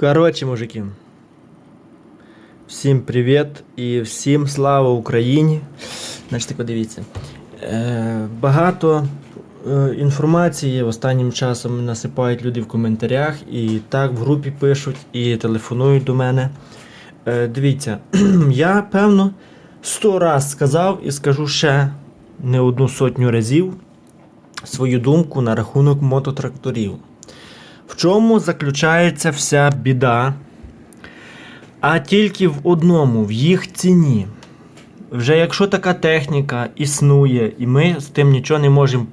Коротше, мужики. Всім привіт і всім слава Україні. Значить, подивіться. Е, багато е, інформації останнім часом насипають люди в коментарях, і так в групі пишуть, і телефонують до мене. Е, дивіться, я певно сто раз сказав і скажу ще не одну сотню разів свою думку на рахунок мототракторів. В чому заключається вся біда? А тільки в одному, в їх ціні. Вже якщо така техніка існує, і ми з тим нічого не можемо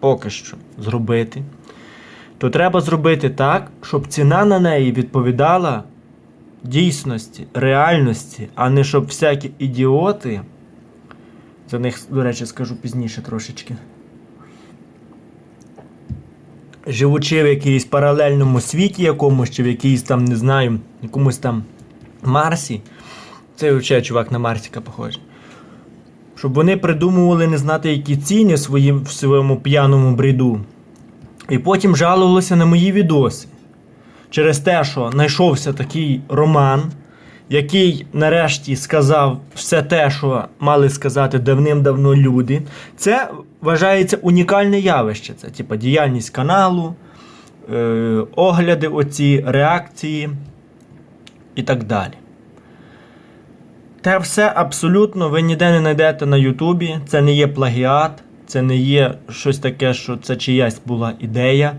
поки що зробити, то треба зробити так, щоб ціна на неї відповідала дійсності, реальності, а не щоб всякі ідіоти. За них, до речі, скажу пізніше трошечки живучи в якійсь паралельному світі якомусь, чи в якійсь там, не знаю, якомусь там Марсі. Це взагалі чувак на Марсіка похожий. Щоб вони придумували не знати, які ціни своїм, в своєму п'яному бреду. І потім жалувалися на мої відоси. Через те, що знайшовся такий роман, який нарешті сказав все те, що мали сказати давним-давно люди. Це вважається унікальне явище. Це типа діяльність каналу, е, огляди, оці, реакції і так далі. Те все абсолютно ви ніде не знайдете на Ютубі. Це не є плагіат, це не є щось таке, що це чиясь була ідея,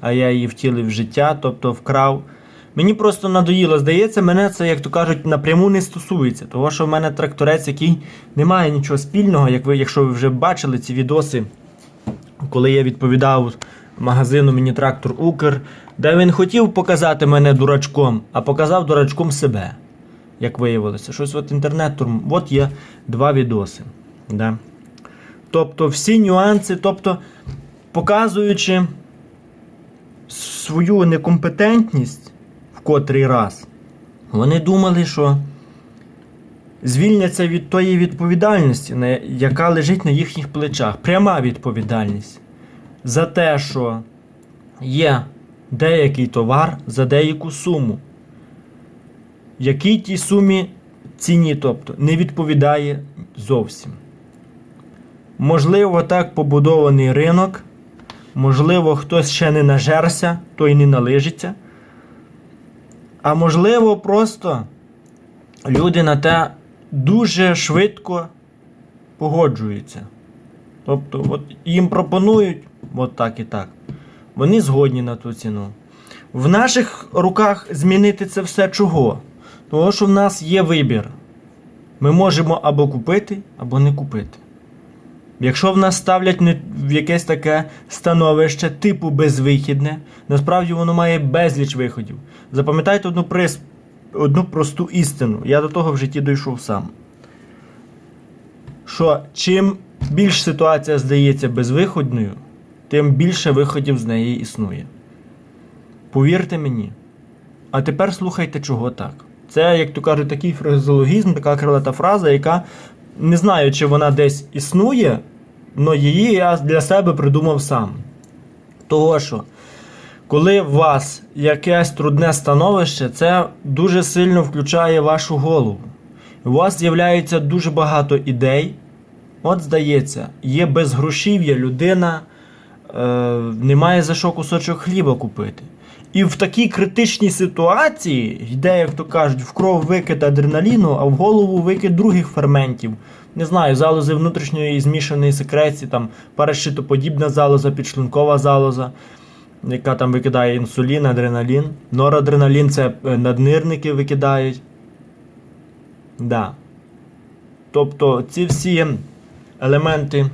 а я її втілив в життя, тобто вкрав. Мені просто надоїло, здається, мене це, як то кажуть, напряму не стосується. Того, що в мене тракторець, який не має нічого спільного, як ви, якщо ви вже бачили ці відоси, коли я відповідав магазину мені трактор Укр, де він хотів показати мене дурачком, а показав дурачком себе. Як виявилося, щось от інтернетом, от є два відоси. Да? Тобто всі нюанси, тобто показуючи свою некомпетентність котрий раз, вони думали, що звільняться від тої відповідальності, яка лежить на їхніх плечах. Пряма відповідальність за те, що є деякий товар за деяку суму, який тій сумі ціні, тобто, не відповідає зовсім. Можливо, так побудований ринок. Можливо, хтось ще не нажерся, той не налижиться. А можливо, просто люди на те дуже швидко погоджуються. Тобто, от їм пропонують от так і так. Вони згодні на ту ціну. В наших руках змінити це все чого? Того, що в нас є вибір. Ми можемо або купити, або не купити. Якщо в нас ставлять не в якесь таке становище, типу безвихідне, насправді воно має безліч виходів. Запам'ятайте одну, прис... одну просту істину. Я до того в житті дійшов сам. Що чим більш ситуація здається безвиходною, тим більше виходів з неї існує. Повірте мені. А тепер слухайте, чого так. Це, як то кажуть, такий фразеологізм, така крилата фраза, яка не знаю, чи вона десь існує, але її я для себе придумав сам. Того що, коли у вас якесь трудне становище, це дуже сильно включає вашу голову. У вас з'являється дуже багато ідей. От, здається, є безгрошів'я людина, е, немає за що кусочок хліба купити. І в такій критичній ситуації йде, як то кажуть, в кров викид адреналіну, а в голову викид других ферментів. Не знаю, залози внутрішньої змішаної секреції, там парашитоподібна залоза, підшлункова залоза, яка там викидає інсулін, адреналін. Норадреналін це е, наднирники викидають. Да. Тобто ці всі елементи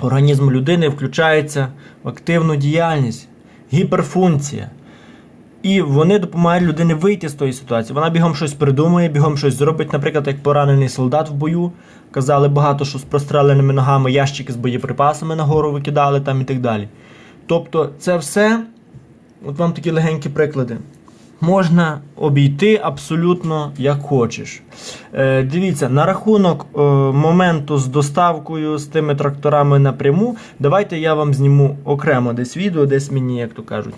організму людини включаються в активну діяльність, гіперфункція. І вони допомагають людині вийти з тої ситуації. Вона бігом щось придумує, бігом щось зробить, наприклад, як поранений солдат в бою. Казали багато, що з простреленими ногами ящики з боєприпасами нагору викидали там і так далі. Тобто, це все, от вам такі легенькі приклади. Можна обійти абсолютно як хочеш. Е, дивіться, на рахунок е, моменту з доставкою з тими тракторами напряму, давайте я вам зніму окремо десь відео, десь мені, як то кажуть,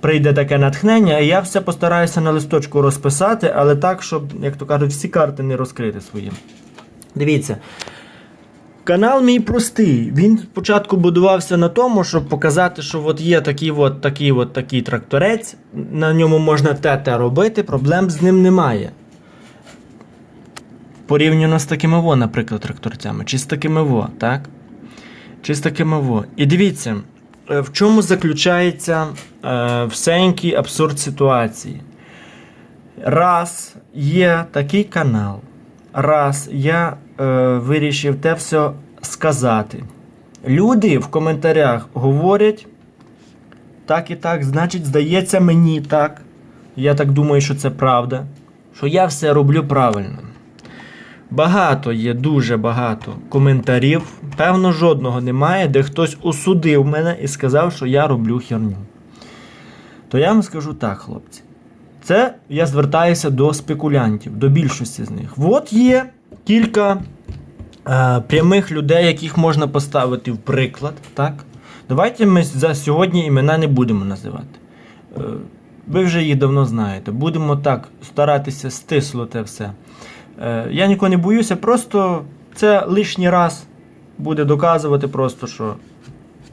прийде таке натхнення, і я все постараюся на листочку розписати, але так, щоб, як то кажуть, всі карти не розкрити свої. Дивіться. Канал мій простий. Він спочатку будувався на тому, щоб показати, що от є такий от, такий от, такий тракторець, на ньому можна те те робити, проблем з ним немає. Порівняно з такими во, наприклад, тракторцями, чи з такими во, так? Чи з такими во. І дивіться, в чому заключається е, всенький абсурд ситуації. Раз є такий канал, раз я е, вирішив те все сказати. Люди в коментарях говорять так і так, значить, здається мені так. Я так думаю, що це правда. Що я все роблю правильно. Багато є, дуже багато коментарів. Певно, жодного немає, де хтось осудив мене і сказав, що я роблю херню. То я вам скажу так, хлопці. Це я звертаюся до спекулянтів, до більшості з них. От є кілька е, прямих людей, яких можна поставити в приклад. Так? Давайте ми за сьогодні імена не будемо називати. Е, ви вже їх давно знаєте. Будемо так старатися стисло те все. Е, я нікого не боюся, просто це лишній раз буде доказувати, просто, що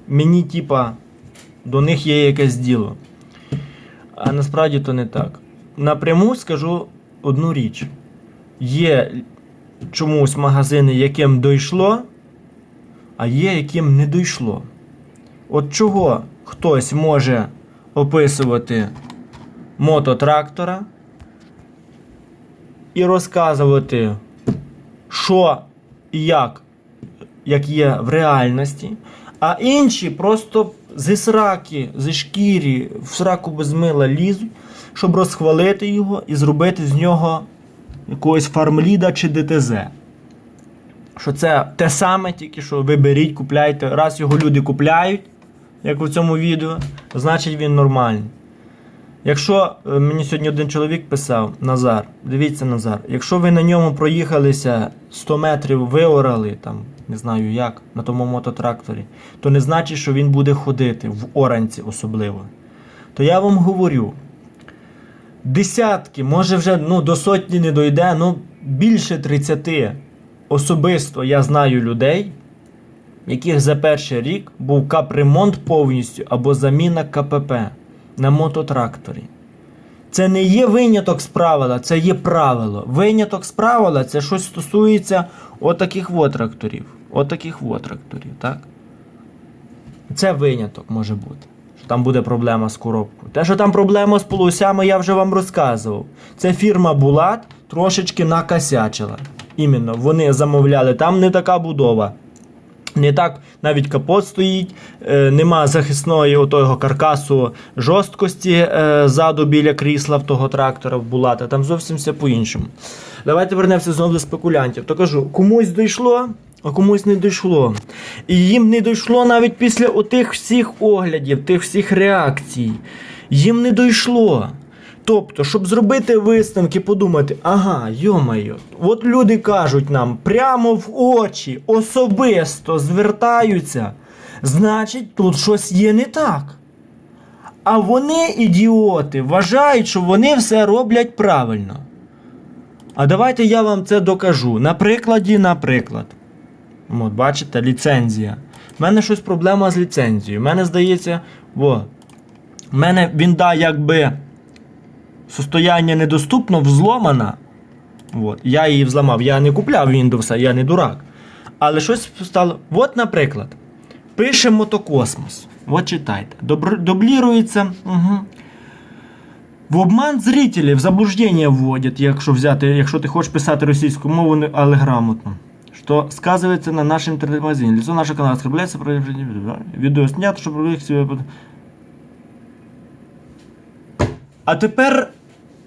мені, типа, до них є якесь діло. А насправді то не так. Напряму скажу одну річ: є чомусь магазини, яким дійшло, а є яким не дійшло. От чого хтось може описувати мототрактора і розказувати, що і як, як є в реальності, а інші просто зі сраки, зі шкірі, в сраку без мила лізуть, щоб розхвалити його і зробити з нього якогось фармліда чи ДТЗ. Що це те саме, тільки що ви беріть, купляйте. Раз його люди купляють, як у цьому відео, значить він нормальний. Якщо е, мені сьогодні один чоловік писав, Назар, дивіться Назар, якщо ви на ньому проїхалися 100 метрів, виорали, там, не знаю як, на тому мототракторі, то не значить, що він буде ходити в оранці особливо. То я вам говорю, десятки, може вже ну, до сотні не дойде, ну більше 30 особисто я знаю людей, яких за перший рік був капремонт повністю або заміна КПП на мототракторі. Це не є виняток з правила, це є правило. Виняток з правила це щось стосується отаких от тракторів. Отаких от тракторів, так? Це виняток може бути. Що там буде проблема з коробкою. Те, що там проблема з полосями, я вже вам розказував. Це фірма Булат трошечки накосячила. Іменно, вони замовляли, там не така будова. Не так навіть капот стоїть, е, нема захисної отого каркасу жорсткості е, ззаду біля крісла в того трактора в Булата. Там зовсім все по-іншому. Давайте вернемося знову до спекулянтів. То кажу, комусь дійшло, а комусь не дійшло. І їм не дійшло навіть після отих всіх оглядів, тих всіх реакцій. Їм не дійшло. Тобто, щоб зробити висновки, подумати, ага, йомайо, от люди кажуть нам прямо в очі, особисто звертаються, значить, тут щось є не так. А вони, ідіоти, вважають, що вони все роблять правильно. А давайте я вам це докажу. На прикладі, наприклад. От, бачите, ліцензія. У мене щось проблема з ліцензією. У мене здається, во. У мене він да, якби состояння недоступно, взломана. От. Я її взламав. Я не купляв Windows, я не дурак. Але щось стало. От, наприклад, пише мотокосмос. От читайте. Добр... Дублірується. Угу. В обман зрителів заблуждення вводять, якщо взяти, якщо ти хочеш писати російську мову, але грамотно. Что сказывается на нашем интернет-магазине. Лицо оскорбляется, проявление видео. Видео снято, чтобы их себе... А тепер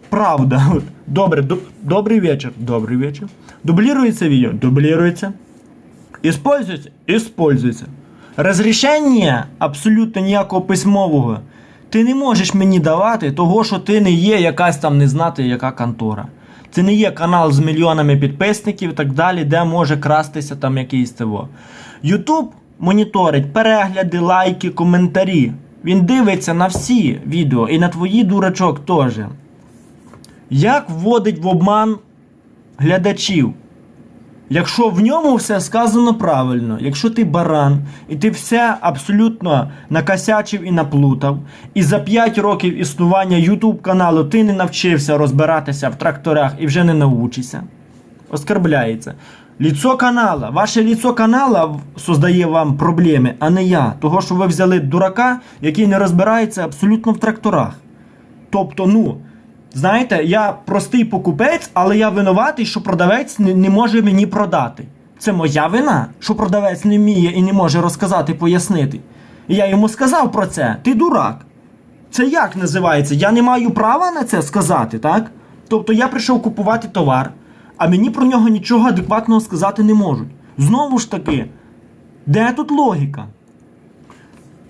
правда. Добре, доб- добрий вечір. Добрий вечір. Дублируется видео? Дублируется. Использується? Использується. Розрішення абсолютно ніякого письмового. Ти не можеш мені давати того, що ти не є якась там не знати, яка контора. Це не є канал з мільйонами підписників і так далі, де може крастися там якийсь того. Ютуб моніторить перегляди, лайки, коментарі. Він дивиться на всі відео і на твої дурачок теж. Як вводить в обман глядачів? Якщо в ньому все сказано правильно, якщо ти баран, і ти все абсолютно накосячив і наплутав, і за 5 років існування YouTube каналу ти не навчився розбиратися в тракторах і вже не научишся, оскарбляється. Ліцо канала, ваше ліцо канала создає вам проблеми, а не я. Того, що ви взяли дурака, який не розбирається абсолютно в тракторах. Тобто, ну, знаєте, я простий покупець, але я винуватий, що продавець не, не може мені продати. Це моя вина, що продавець не вміє і не може розказати, пояснити. І я йому сказав про це. Ти дурак. Це як називається? Я не маю права на це сказати, так? Тобто я прийшов купувати товар, а мені про нього нічого адекватного сказати не можуть. Знову ж таки, де тут логіка?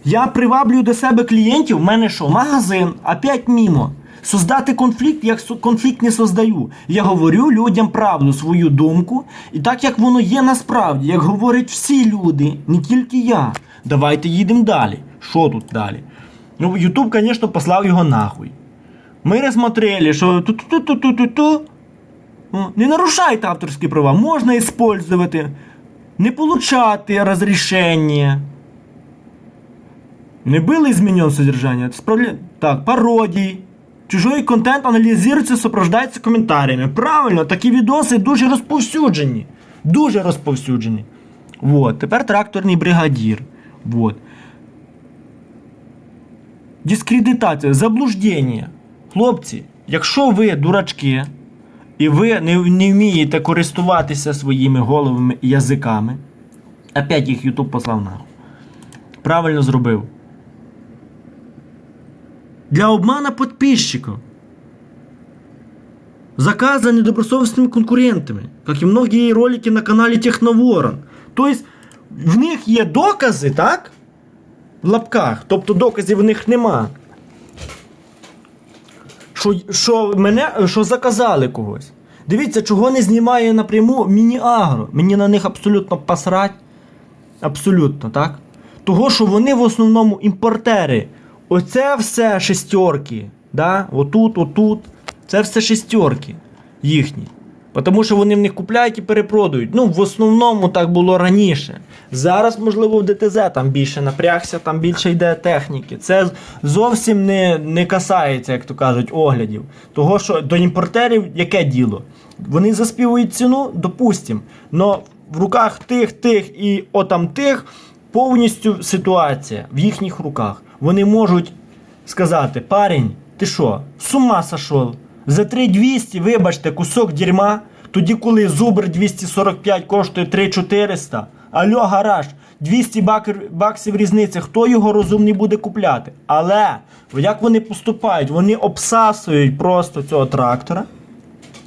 Я приваблюю до себе клієнтів, в мене що, магазин, опять мімо. Создати конфлікт, як конфлікт не создаю. Я говорю людям правду, свою думку, і так як воно є насправді, як говорять всі люди, не тільки я. Давайте їдемо далі. Що тут далі? Ну, Ютуб, звісно, послав його нахуй. Ми розсмотрели, що ту-ту-ту-ту-ту-ту. Не нарушайте авторські права, можна использовать, не получати розрішення. Не было изменен содержание. Справля... Так, пародії. Чужой контент аналізується, супроводжується коментарями. Правильно, такі відоси дуже розповсюджені. Дуже розповсюджені. Вот. Тепер тракторний бригадір. Вот. Дискредитація, заблуждення. Хлопці, якщо ви дурачки, і ви не, не вмієте користуватися своїми головами язиками, опять їх YouTube послав нахуй. Правильно зробив. Для обмана подписчиков. Заказы недобросовестными конкурентами, как и многие ролики на каналі Техноворон. Тобто, в них є докази, так? В лапках. Тобто доказів в них нема. Що, що мене що заказали когось. Дивіться, чого не знімає напряму міні-агро. Мені на них абсолютно пасрать. Абсолютно, так? Того, що вони в основному імпортери. Оце все шестерки. Да? Отут, отут. Це все шестерки їхні. Тому що вони в них купляють і перепродають. Ну, в основному так було раніше. Зараз, можливо, в ДТЗ там більше напрягся, там більше йде техніки. Це зовсім не, не касається, як то кажуть, оглядів. Того, що до імпортерів яке діло? Вони заспівують ціну, допустим, але в руках тих, тих і отам тих повністю ситуація в їхніх руках. Вони можуть сказати: парень, ти що, з ума сошов? За 3200, вибачте, кусок дерьма, тоді коли зубр 245 коштує 3400. Альо, гараж, 200 баксів різниця, хто його розумний буде купляти? Але як вони поступають? Вони обсасують просто цього трактора.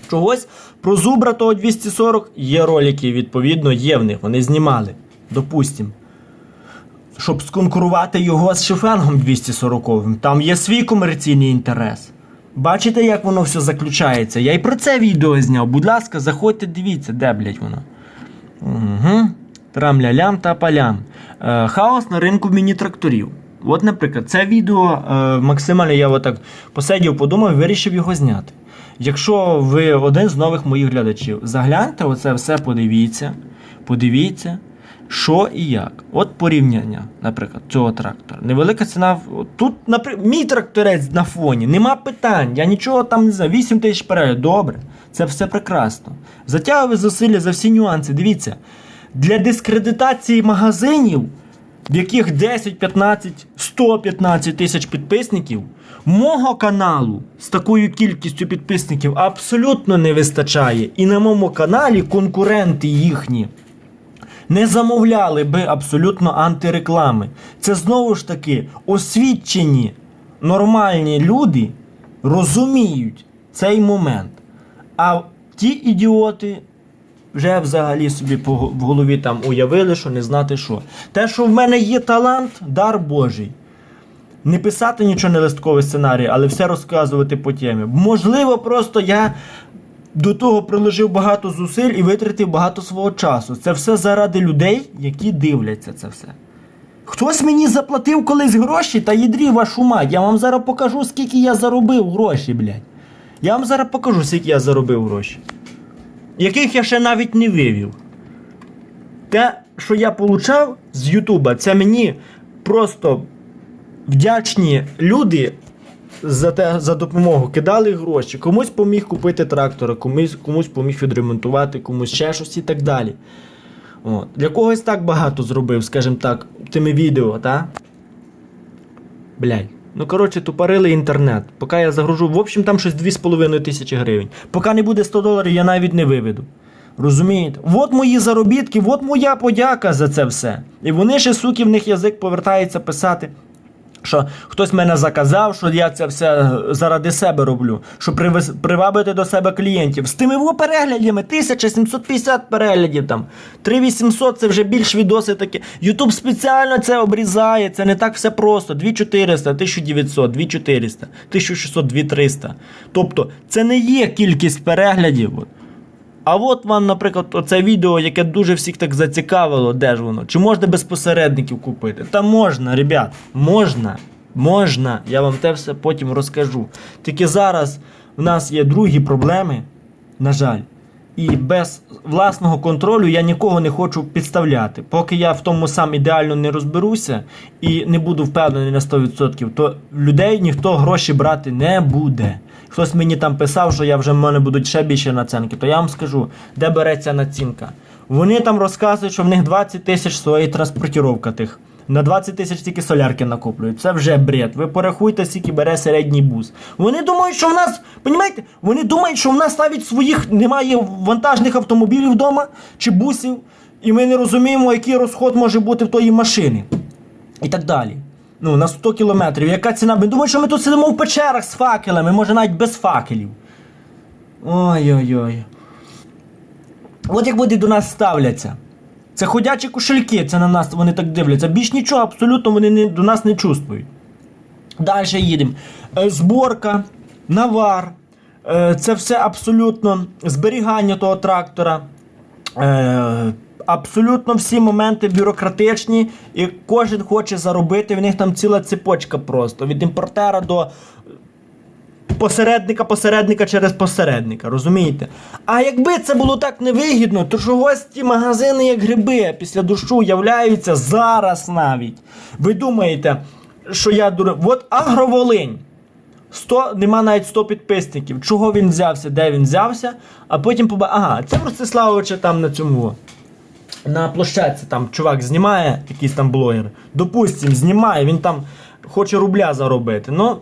Чогось про зубра того 240 є ролики, відповідно, є в них, вони знімали. Допустим. Щоб сконкурувати його з шифенгом 240 там є свій комерційний інтерес. Бачите, як воно все заключається? Я і про це відео зняв. Будь ласка, заходьте, дивіться, де, блять, воно. Угу. Трам-лялям та палям. Е, хаос на ринку міні-тракторів. От, наприклад, це відео е, максимально я отак посидів, подумав вирішив його зняти. Якщо ви один з нових моїх глядачів, загляньте оце все, подивіться, подивіться, що і як. От порівняння, наприклад, цього трактора. Невелика ціна. Тут, наприклад, мій тракторець на фоні, нема питань. Я нічого там не знаю. 8 тисяч переглядів. Добре, це все прекрасно. Затягую зусилля за всі нюанси. Дивіться, для дискредитації магазинів, в яких 10, 15, 115 тисяч підписників, мого каналу з такою кількістю підписників абсолютно не вистачає. І на моєму каналі конкуренти їхні не замовляли би абсолютно антиреклами. Це знову ж таки освічені нормальні люди розуміють цей момент. А ті ідіоти вже взагалі собі в голові там уявили, що не знати що. Те, що в мене є талант, дар Божий. Не писати нічого не листковий сценарій, але все розказувати по темі. Можливо, просто я до того приложив багато зусиль і витратив багато свого часу. Це все заради людей, які дивляться це все. Хтось мені заплатив колись гроші та їдрі вашу мать. Я вам зараз покажу, скільки я заробив гроші, блядь. Я вам зараз покажу, скільки я заробив гроші. Яких я ще навіть не вивів. Те, що я получав з Ютуба, це мені просто вдячні люди за, те, за допомогу кидали гроші. Комусь поміг купити трактора, комусь, комусь поміг відремонтувати, комусь ще щось і так далі. От. Для когось так багато зробив, скажімо так, тими відео, та? Блядь. Ну, коротше, тупорили інтернет. Поки я загружу, в общем, там щось 2,5 тисячі гривень. Поки не буде 100 доларів, я навіть не виведу. Розумієте? От мої заробітки, от моя подяка за це все. І вони ще, суки, в них язик повертається писати. Що хтось мене заказав, що я це все заради себе роблю, щоб привабити до себе клієнтів. З тими во переглядами 1750 переглядів там. 3800 це вже більш відоси такі. Ютуб спеціально це обрізає, це не так все просто. 2400, 1900, 2400, 1600, 2300. Тобто це не є кількість переглядів. А от вам, наприклад, оце відео, яке дуже всіх так зацікавило, де ж воно? Чи можна без посередників купити? Та можна, ребят, можна. Можна. Я вам те все потім розкажу. Тільки зараз в нас є другі проблеми, на жаль. І без власного контролю я нікого не хочу підставляти. Поки я в тому сам ідеально не розберуся і не буду впевнений на 100%, то людей ніхто гроші брати не буде. Хтось мені там писав, що я вже в мене будуть ще більше націнки, то я вам скажу, де береться націнка. Вони там розказують, що в них 20 тисяч стоїть транспортіровка тих. На 20 тисяч тільки солярки накоплюють. Це вже бред. Ви порахуйте, скільки бере середній бус. Вони думають, що в нас, понімаєте, вони думають, що в нас навіть своїх немає вантажних автомобілів вдома чи бусів, і ми не розуміємо, який розход може бути в тої машини. І так далі. Ну, на 100 кілометрів. Яка ціна? Ми думаємо, що ми тут сидимо в печерах з факелами, може навіть без факелів. Ой-ой-ой. От як вони до нас ставляться. Це ходячі кошельки, це на нас вони так дивляться. Більш нічого, абсолютно вони не, до нас не чувствують. Далі їдемо. Е, зборка, навар. Е, це все абсолютно зберігання того трактора. Е, абсолютно всі моменти бюрократичні, і кожен хоче заробити. В них там ціла цепочка просто. Від імпортера до посередника, посередника через посередника, розумієте? А якби це було так невигідно, то чогось ті магазини, як гриби, після дощу являються зараз навіть. Ви думаєте, що я дур... От Агроволинь. 100, нема навіть 100 підписників. Чого він взявся, де він взявся, а потім поба. Ага, це Ростиславовича там на цьому. На площадці там чувак знімає, якийсь там блогер. Допустим, знімає, він там хоче рубля заробити. Ну,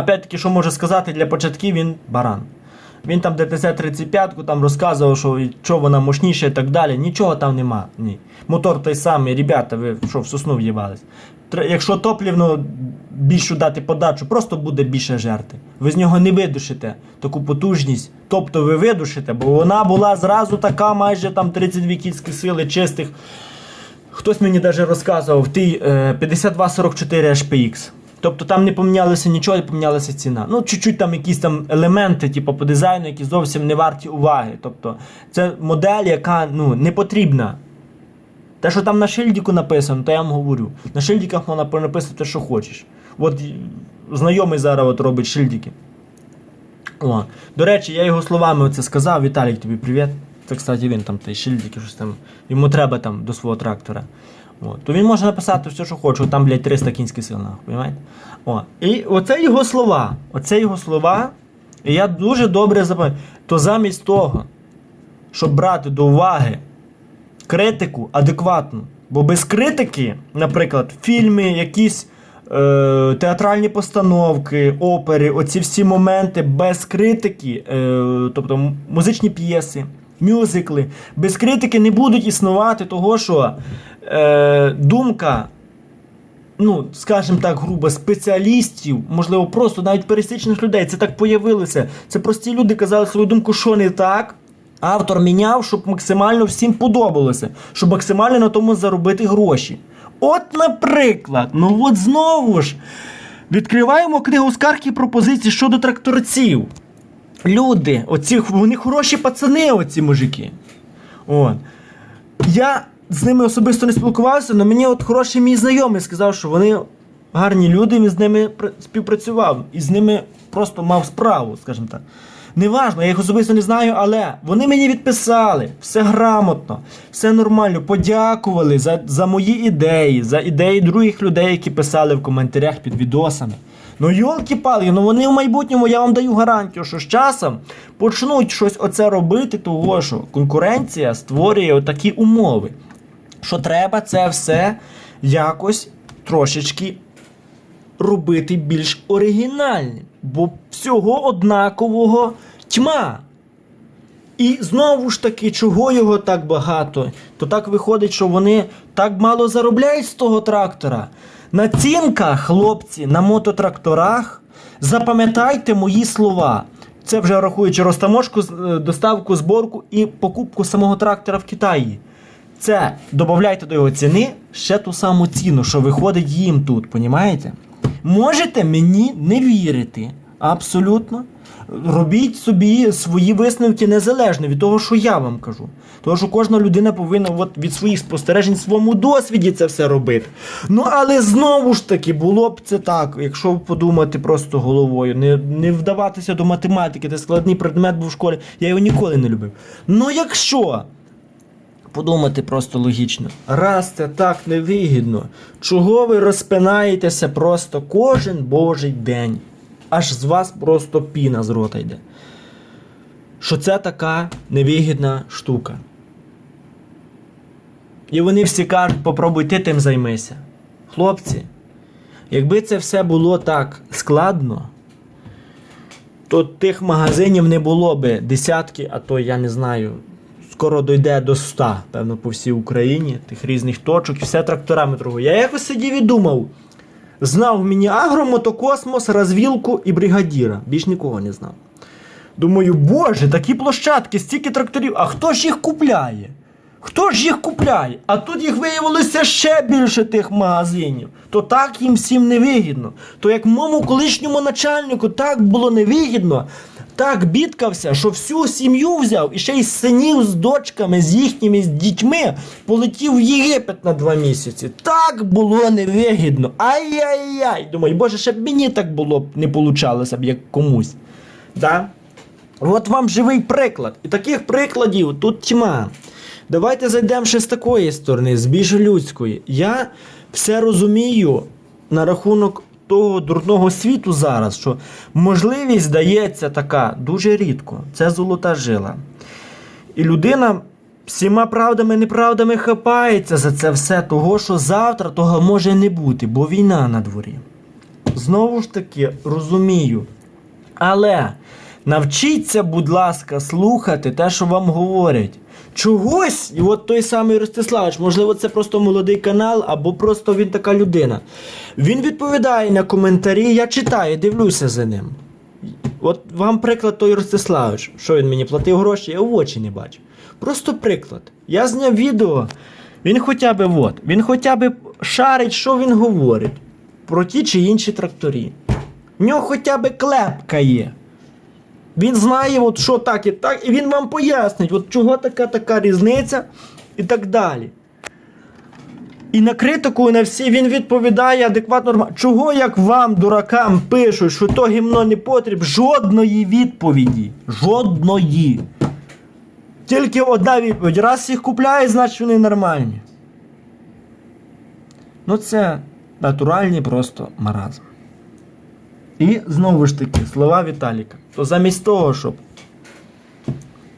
опять-таки, що може сказати для початків, він баран. Він там ДТЗ-35 там розказував, що, що вона мощніша і так далі. Нічого там нема. Ні. Мотор той самий, ребята, ви що в сосну в'їбались. Якщо топлівно більшу дати подачу, просто буде більше жерти. Ви з нього не видушите таку потужність. Тобто ви видушите, бо вона була зразу така, майже там 32 кільські сили чистих. Хтось мені навіть розказував, в тій е, 5244 HPX. Тобто там не помінялося нічого, не помінялася ціна. Ну, чуть-чуть там якісь там елементи, типу по дизайну, які зовсім не варті уваги. Тобто, це модель, яка ну, не потрібна. Те, що там на шильдику написано, то я вам говорю. На шильдиках можна написати, що хочеш. От знайомий зараз от робить шильдики. О. До речі, я його словами оце сказав. Віталік, тобі привіт. Це, кстати, він там той шильдики, щось там. Йому треба там до свого трактора. От. То він може написати все, що хоче, там, блядь, 300 кінських сил, понимаєте? О. І оце його слова. Оце його слова. І я дуже добре запам'ятаю. То замість того, щоб брати до уваги критику адекватну. Бо без критики, наприклад, фільми, якісь е, театральні постановки, опери, оці всі моменти без критики, е, тобто музичні п'єси, мюзикли, без критики не будуть існувати, того що е, думка. Ну, скажімо так, грубо, спеціалістів, можливо, просто навіть пересічних людей, це так появилося. Це прості люди казали свою думку, що не так. Автор міняв, щоб максимально всім подобалося, щоб максимально на тому заробити гроші. От, наприклад, ну от знову ж відкриваємо книгу скарг і пропозицій щодо тракторців. Люди, оці, вони хороші пацани, оці мужики. От. Я з ними особисто не спілкувався, але мені от хороший мій знайомий сказав, що вони гарні люди, він з ними співпрацював і з ними просто мав справу, скажімо так. Неважно, я їх особисто не знаю, але вони мені відписали, все грамотно, все нормально, подякували за, за мої ідеї, за ідеї других людей, які писали в коментарях під відосами. Ну йолки палки ну вони в майбутньому, я вам даю гарантію, що з часом почнуть щось оце робити, того що конкуренція створює отакі умови, що треба це все якось трошечки робити більш оригінальним, бо всього однакового тьма. І знову ж таки, чого його так багато? То так виходить, що вони так мало заробляють з того трактора. Націнка, хлопці, на мототракторах, запам'ятайте мої слова. Це вже рахуючи розтаможку, е, доставку, зборку і покупку самого трактора в Китаї. Це додавайте до його ціни ще ту саму ціну, що виходить їм тут, понімаєте? Можете мені не вірити. Абсолютно. Робіть собі свої висновки незалежно від того, що я вам кажу. Тому що кожна людина повинна от від своїх спостережень своєму досвіді це все робити. Ну але знову ж таки було б це так, якщо подумати просто головою, не, не вдаватися до математики, це складний предмет був в школі, я його ніколи не любив. Ну якщо подумати просто логічно. Раз це так невигідно, чого ви розпинаєтеся просто кожен божий день? Аж з вас просто піна з рота йде. Що це така невигідна штука. І вони всі кажуть, попробуй ти тим займися. Хлопці, якби це все було так складно, то тих магазинів не було би десятки, а то я не знаю, скоро дойде до 100, певно, по всій Україні, тих різних точок, все тракторами торгує. Я якось сидів і думав. Знав мені агро, мотокосмос, розвілку і бригадіра. Більш нікого не знав. Думаю, боже, такі площадки, стільки тракторів, а хто ж їх купляє? Хто ж їх купляє? А тут їх виявилося ще більше тих магазинів. То так їм всім невигідно. То як моєму колишньому начальнику так було невигідно, так бідкався, що всю сім'ю взяв і ще й синів з дочками, з їхніми з дітьми полетів в Єгипет на два місяці. Так було невигідно. Ай-яй-яй. Думаю, боже, ще б мені так було б не получалося б, як комусь. Да? От вам живий приклад. І таких прикладів тут тьма. Давайте зайдемо ще з такої сторони, з більш людської. Я все розумію на рахунок того дурного світу зараз, що можливість дається така дуже рідко. Це золота жила. І людина всіма правдами і неправдами хапається за це все, того, що завтра того може не бути, бо війна на дворі. Знову ж таки, розумію. Але навчіться, будь ласка, слухати те, що вам говорять. Чогось, і от той самий Ростиславич, можливо, це просто молодий канал, або просто він така людина. Він відповідає на коментарі, я читаю, дивлюся за ним. От вам приклад той Ростиславич, що він мені платив гроші, я в очі не бачу. Просто приклад. Я зняв відео, він хоча б от, він хоча б шарить, що він говорить про ті чи інші тракторі. В нього хоча б клепка є. Він знає, от що так і так, і він вам пояснить, от чого така така різниця і так далі. І на критику, і на всі він відповідає адекватно. норма- Чого як вам, дуракам, пишуть, що то гімно не потріб? Жодної відповіді. Жодної. Тільки одна відповідь. Раз їх купляють, значить вони нормальні. Ну це натуральний просто маразм. І знову ж таки, слова Віталіка. То замість того, щоб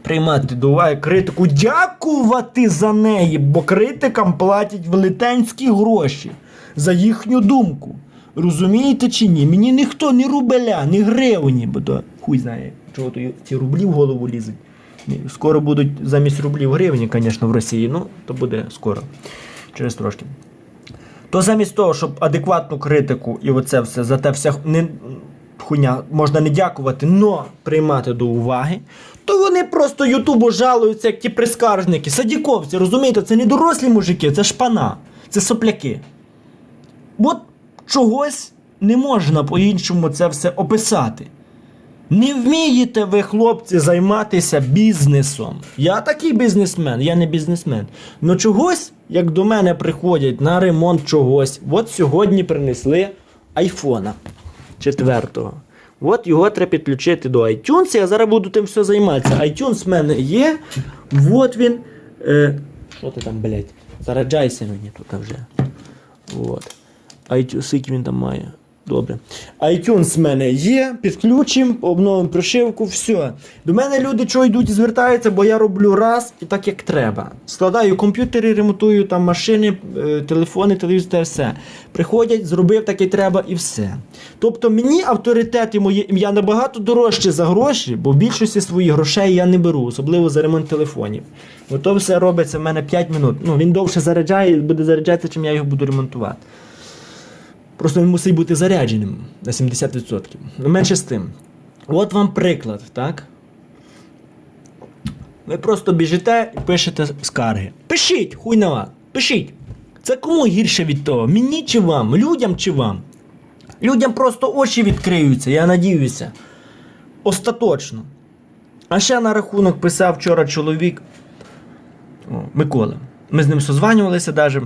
приймати до уваги критику, дякувати за неї, бо критикам платять велетенські гроші за їхню думку. Розумієте чи ні? Мені ніхто ні рубеля, ні гривні, бо то хуй знає, чого то ці рублі в голову лізуть. Скоро будуть замість рублів гривні, звісно, в Росії, ну то буде скоро, через трошки. То замість того, щоб адекватну критику і оце все за те вся не, хуйня можна не дякувати, но приймати до уваги, то вони просто Ютубу жалуються, як ті прискаржники, садіковці, розумієте, це не дорослі мужики, це шпана, це сопляки. От чогось не можна по-іншому це все описати. Не вмієте ви, хлопці, займатися бізнесом. Я такий бізнесмен, я не бізнесмен. Ну чогось як до мене приходять на ремонт чогось, от сьогодні принесли айфона четвертого. От його треба підключити до iTunes, я зараз буду тим все займатися. iTunes в мене є. От він. Е, що ти там, блядь? Зараджайся мені тут вже. От. iTunes, він там має. Добре. iTunes в мене є, підключимо, обновимо прошивку, все. До мене люди чого йдуть і звертаються, бо я роблю раз і так як треба. Складаю комп'ютери, ремонтую там машини, е, телефони, телевізор, все. Приходять, зробив так як треба і все. Тобто мені авторитет і моє ім'я набагато дорожче за гроші, бо в більшості своїх грошей я не беру, особливо за ремонт телефонів. Бо то все робиться в мене 5 минут. Ну, він довше заряджає, буде заряджатися, чим я його буду ремонтувати. Просто він мусить бути зарядженим на 70%. Ну, менше з тим. От вам приклад, так? Ви просто біжите і пишете скарги. Пишіть, хуй на вас, пишіть. Це кому гірше від того? Мені чи вам? Людям чи вам? Людям просто очі відкриються, я надіюся. Остаточно. А ще на рахунок писав вчора чоловік о, Микола. Ми з ним созванювалися навіть.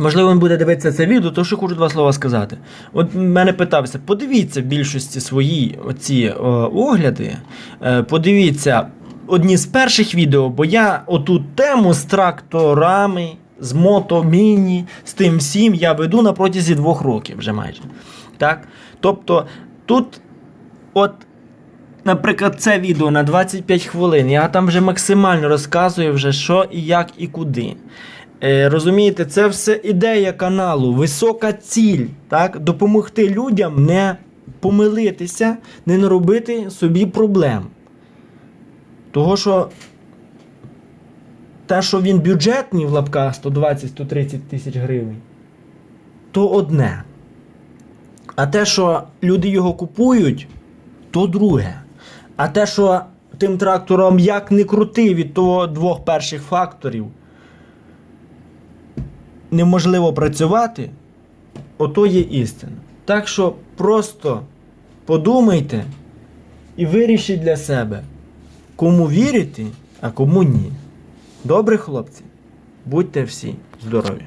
Можливо, він буде дивитися це відео, то що хочу два слова сказати. От мене питався, подивіться в більшості свої оці о, огляди, е, подивіться одні з перших відео, бо я оту тему з тракторами, з мото, міні, з тим всім я веду на протязі двох років вже майже. Так? Тобто тут, от, наприклад, це відео на 25 хвилин, я там вже максимально розказую, вже що і як і куди. Е, розумієте, це все ідея каналу, висока ціль, так? допомогти людям не помилитися, не наробити собі проблем. Того, що те, що він бюджетний в лапках 120-130 тисяч гривень, то одне. А те, що люди його купують, то друге. А те, що тим трактором як не крути від того двох перших факторів, неможливо працювати, ото є істина. Так що просто подумайте і вирішіть для себе, кому вірити, а кому ні. Добре, хлопці, будьте всі здорові!